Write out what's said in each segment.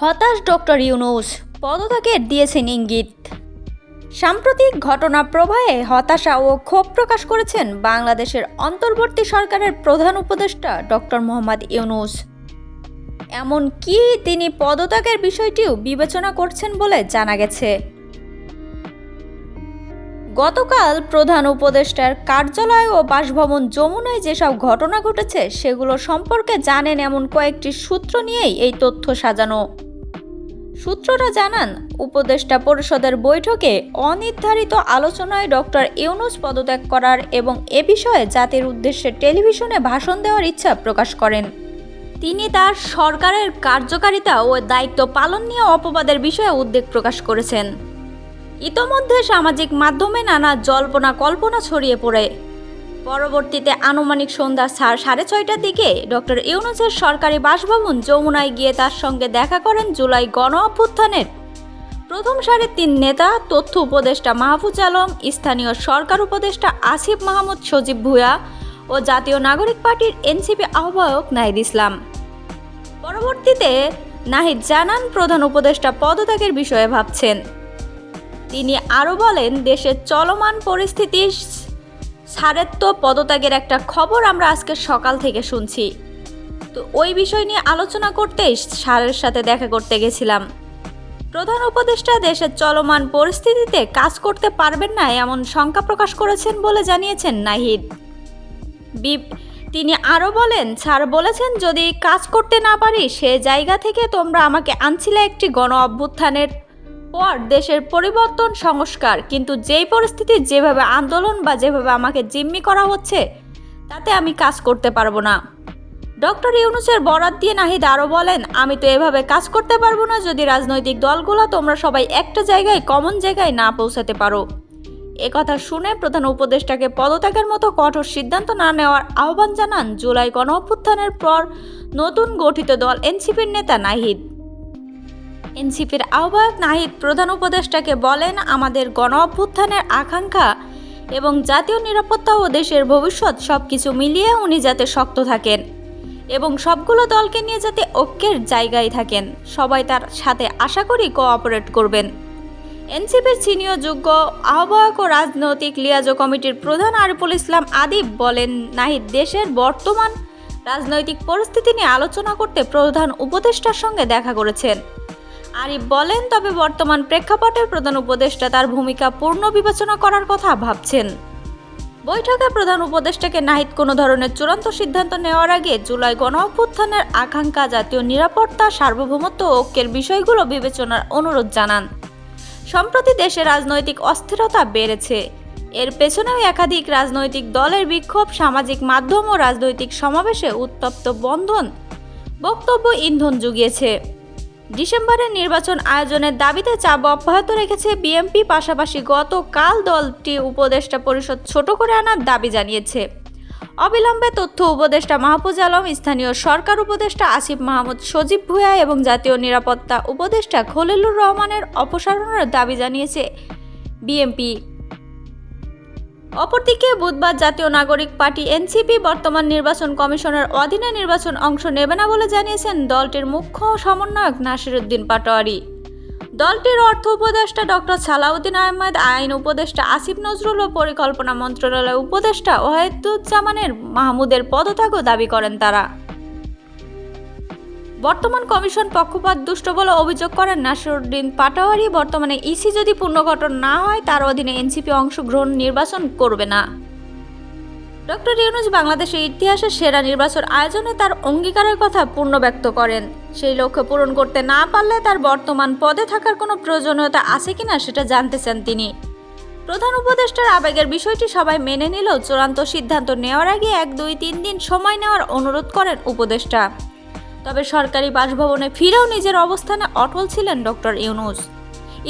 হতাশ ডক্টর ইউনুস পদত্যাগের দিয়েছেন ইঙ্গিত। সাম্প্রতিক ঘটনা প্রবাহে হতাশা ও ক্ষোভ প্রকাশ করেছেন বাংলাদেশের অন্তর্বর্তী সরকারের প্রধান উপদেষ্টা ডক্টর মোহাম্মদ ইউনুস। এমন কি তিনি পদত্যাগের বিষয়টিও বিবেচনা করছেন বলে জানা গেছে। গতকাল প্রধান উপদেষ্টার কার্যালয় ও বাসভবন যমুনায় যেসব ঘটনা ঘটেছে, সেগুলো সম্পর্কে জানেন এমন কয়েকটি সূত্র নিয়েই এই তথ্য সাজানো। সূত্ররা জানান, উপদেষ্টা পরিষদের বৈঠকে অনির্ধারিত আলোচনায় ডক্টর ইউনুস পদত্যাগ করার এবং এ বিষয়ে জাতির উদ্দেশ্যে টেলিভিশনে ভাষণ দেওয়ার ইচ্ছা প্রকাশ করেন। তিনি তার সরকারের কার্যকারিতা ও দায়িত্ব পালন নিয়ে অপবাদের বিষয়ে উদ্বেগ প্রকাশ করেছেন। ইতোমধ্যে সামাজিক মাধ্যমে নানা জল্পনা কল্পনা ছড়িয়ে পড়ে। পরবর্তীতে আনুমানিক সন্ধ্যা সাড়ে সাড়ে ছয়টার দিকে ডক্টর ইউনুসের সরকারি বাসভবন যমুনায় গিয়ে তার সঙ্গে দেখা করেন জুলাই গণ অভ্যুত্থানের প্রথম সারির তিন নেতা, তথ্য উপদেষ্টা মাহফুজ আলম, স্থানীয় সরকার উপদেষ্টা আসিফ মাহমুদ, সজীব ভুয়া ও জাতীয় নাগরিক পার্টির এনসিপি আহ্বায়ক নাহিদ ইসলাম। পরবর্তীতে নাহিদ জানান, প্রধান উপদেষ্টা পদত্যাগের বিষয়ে ভাবছেন। তিনি আরও বলেন, দেশের চলমান পরিস্থিতি সারেত্ব পদত্যাগের একটা খবর আমরা আজকে সকাল থেকে শুনছি। তো ওই বিষয় নিয়ে আলোচনা করতেই সারের সাথে দেখা করতে গেছিলাম। প্রধান উপদেষ্টা দেশের চলমান পরিস্থিতিতে কাজ করতে পারবেন না এমন শঙ্কা প্রকাশ করেছেন বলে জানিয়েছেন নাহিদ। বি- তিনি আরও বলেন, স্যার বলেছেন যদি কাজ করতে না পারি, সে জায়গা থেকে তোমরা আমাকে আনছিলে একটি গণ অভ্যুত্থানের পর দেশের পরিবর্তন সংস্কার। কিন্তু যেই পরিস্থিতি, যেভাবে আন্দোলন বা যেভাবে আমাকে জিম্মি করা হচ্ছে, তাতে আমি কাজ করতে পারব না। ডক্টর ইউনুসের বরাত দিয়ে নাহিদ আরও বলেন, আমি তো এভাবে কাজ করতে পারব না যদি রাজনৈতিক দলগুলো তোমরা সবাই একটা জায়গায় কমন জায়গায় না পৌঁছাতে পারো। একথা শুনে প্রধান উপদেষ্টাকে পদত্যাগের মতো কঠোর সিদ্ধান্ত না নেওয়ার আহ্বান জানান জুলাই গণ অভ্যুত্থানের পর নতুন গঠিত দল এনসিপির নেতা নাহিদ। এনসিপির আহ্বায়ক নাহিদ প্রধান উপদেষ্টাকে বলেন, আমাদের গণ অভ্যুত্থানের আকাঙ্ক্ষা এবং জাতীয় নিরাপত্তা ও দেশের ভবিষ্যৎ সব কিছু মিলিয়ে উনি যাতে শক্ত থাকেন এবং সবগুলো দলকে নিয়ে যাতে ঐক্যের জায়গায় থাকেন, সবাই তার সাথে আশা করি কোঅপারেট করবেন। এনসিপির সিনিয়র যোগ্য আহ্বায়ক ও রাজনৈতিক লিয়াজো কমিটির প্রধান আরিফুল ইসলাম আদিব বলেন, নাহিদ, দেশের বর্তমান রাজনৈতিক পরিস্থিতি নিয়ে আলোচনা করতে প্রধান উপদেষ্টার সঙ্গে দেখা করেছেন। আরিফ বলেন, তবে বর্তমান প্রেক্ষাপটের প্রধান উপদেষ্টা তার ভূমিকা পূর্ণ বিবেচনা করার কথা ভাবছেন। বৈঠকে প্রধান উপদেষ্টাকে নাহিদ কোনো ধরনের চূড়ান্ত সিদ্ধান্ত নেওয়ার আগে জুলাই গণ অভ্যুত্থানের আকাঙ্ক্ষা, জাতীয় নিরাপত্তা, সার্বভৌমত্ব ঐক্যের বিষয়গুলো বিবেচনার অনুরোধ জানান। সম্প্রতি দেশে রাজনৈতিক অস্থিরতা বেড়েছে। এর পেছনেও একাধিক রাজনৈতিক দলের বিক্ষোভ, সামাজিক মাধ্যম ও রাজনৈতিক সমাবেশে উত্তপ্ত বন্ধন বক্তব্য ইন্ধন জুগিয়েছে। ডিসেম্বরের নির্বাচন আয়োজনের দাবিতে চাপ অব্যাহত রেখেছে বিএনপি, পাশাপাশি গতকাল দলটি উপদেষ্টা পরিষদ ছোট করে আনার দাবি জানিয়েছে। অবিলম্বে তথ্য উপদেষ্টা মাহফুজ আলম, স্থানীয় সরকার উপদেষ্টা আসিফ মাহমুদ, সজীব ভুয়া এবং জাতীয় নিরাপত্তা উপদেষ্টা খলিলুর রহমানের অপসারণের দাবি জানিয়েছে বিএনপি। অপরদিকে বুধবার জাতীয় নাগরিক পার্টি এনসিপি বর্তমান নির্বাচন কমিশনের অধীনে নির্বাচন অংশ নেবে না বলে জানিয়েছেন দলটির মুখ্য সমন্বয়ক নাসিরুদ্দিন পাটোয়ারি। দলটির অর্থ উপদেষ্টা ডক্টর সালাউদ্দিন আহমেদ, আইন উপদেষ্টা আসিফ নজরুল ও পরিকল্পনা মন্ত্রণালয় উপদেষ্টা ওয়াহিদুজ্জামানের মাহমুদের পদত্যাগও দাবি করেন তারা। বর্তমান কমিশন পক্ষপাত দুষ্ট বলে অভিযোগ করেন নাসিরুদ্দিন পাটোয়ারি। বর্তমানে ইসি যদি পুনর্গঠন না হয়, তার অধীনে এনসিপি অংশগ্রহণ নির্বাচন করবে না। ডক্টর ইউনুস বাংলাদেশের ইতিহাসের সেরা নির্বাচন আয়োজনে তার অঙ্গীকারের কথা পূর্ণ ব্যক্ত করেন। সেই লক্ষ্য পূরণ করতে না পারলে তার বর্তমান পদে থাকার কোনো প্রয়োজনীয়তা আছে কিনা সেটা জানতে চান তিনি। প্রধান উপদেষ্টার আবেগের বিষয়টি সবাই মেনে নিলেও চূড়ান্ত সিদ্ধান্ত নেওয়ার আগে এক, দুই, তিন দিন সময় নেওয়ার অনুরোধ করেন উপদেষ্টা। তবে সরকারি বাসভবনে ফিরেও নিজের অবস্থানে অটল ছিলেন ডক্টর ইউনুস।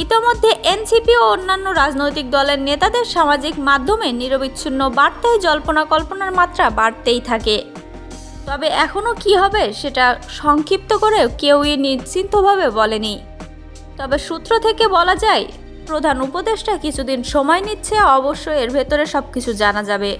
ইতোমধ্যে এনসিপি ও অন্যান্য রাজনৈতিক দলের নেতাদের সামাজিক মাধ্যমে নিরবিচ্ছিন্ন বার্তায় জল্পনা কল্পনার মাত্রা বাড়তেই থাকে। তবে এখনও কি হবে সেটা সংক্ষিপ্ত করে কেউই নিশ্চিন্তভাবে বলেনি। তবে সূত্র থেকে বলা যায়, প্রধান উপদেষ্টা কিছুদিন সময় নিচ্ছে, অবশ্যই এর ভেতরে সব কিছু জানা যাবে।